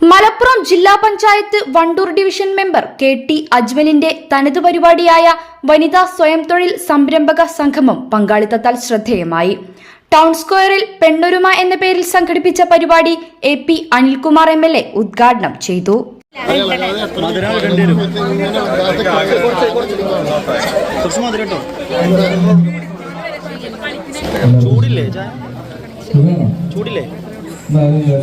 മലപ്പുറം ജില്ലാ panchayat Wandoor division member K T അജ്മലിന്റെ തനത് പരിപാടിയായ വനിതാ സ്വയം തൊഴിൽ സംരംഭക സംഗമം പങ്കാളിത്തത്താൽ ശ്രദ്ധേയമായി. ടൗൺ സ്ക്വയറിൽ പെണ്ണൊരുമ എന്ന പേരിൽ സംഘടിപ്പിച്ച പരിപാടി A P Anilkumar M L A ഉദ്ഘാടനം ചെയ്തു. ചൂടില്ലേ മധുരം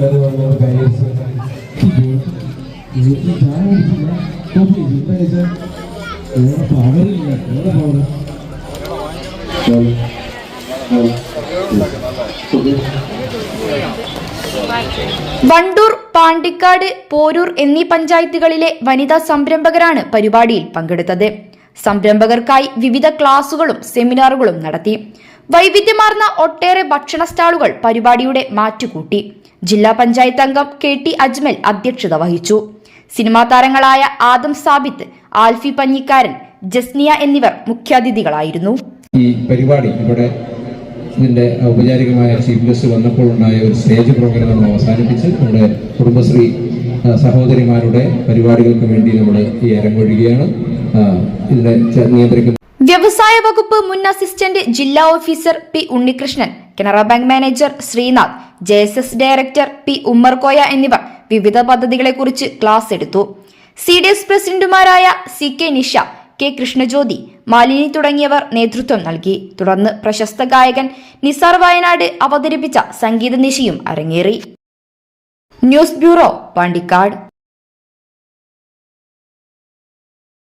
വണ്ടൂർ പാണ്ടിക്കാട് പോരൂർ എന്നീ പഞ്ചായത്തുകളിലെ വനിതാ സംരംഭകരാണ് പരിപാടിയിൽ പങ്കെടുത്തത്. സംരംഭകർക്കായി വിവിധ ക്ലാസുകളും സെമിനാറുകളും നടത്തി. വൈവിധ്യമാർന്ന ഒട്ടേറെ ഭക്ഷണ സ്റ്റാളുകൾ പരിപാടിയുടെ മാറ്റുകൂട്ടി. ജില്ലാ പഞ്ചായത്ത് അംഗം കെ ടി അജ്മൽ അധ്യക്ഷത വഹിച്ചു. സിനിമാ താരങ്ങളായ ആദം സാബിത്ത് ആൽഫി പഞ്ഞിക്കാരൻ ജസ്നിയ എന്നിവർ മുഖ്യാതിഥികളായിരുന്നു. ഈ പരിപാടി ഇവിടെ ഇതിന്റെ ഔപചാരികമായ ചീഫ് ഗസ്റ്റ് വന്നപ്പോൾ ഉണ്ടായ ഒരു സ്റ്റേജ് പ്രോഗ്രാം നമ്മൾ അവസാനിപ്പിച്ച് നമ്മുടെ കുടുംബശ്രീ സഹോദരിമാരുടെ പരിപാടികൾക്ക് വേണ്ടി നമ്മൾ ഈ അരങ്ങൊഴുകയാണ് ഇതിനെ നിയന്ത്രിക്കുന്ന വ്യവസായ വകുപ്പ് മുൻ അസിസ്റ്റന്റ് ജില്ലാ officer P Unnikrishnan Canara bank manager Sreenath J S S director P Ummerkoya എന്നിവർ വിവിധ പദ്ധതികളെക്കുറിച്ച് ക്ലാസ് എടുത്തു. സി ഡി എസ് പ്രസിഡന്റുമാരായ C K Nisha K Krishnajyothi Malini തുടങ്ങിയവർ നേതൃത്വം നൽകി. തുടർന്ന് പ്രശസ്ത ഗായകൻ നിസാർ വയനാട് അവതരിപ്പിച്ച സംഗീത നിശയും അരങ്ങേറി. News bureau Pandikkad.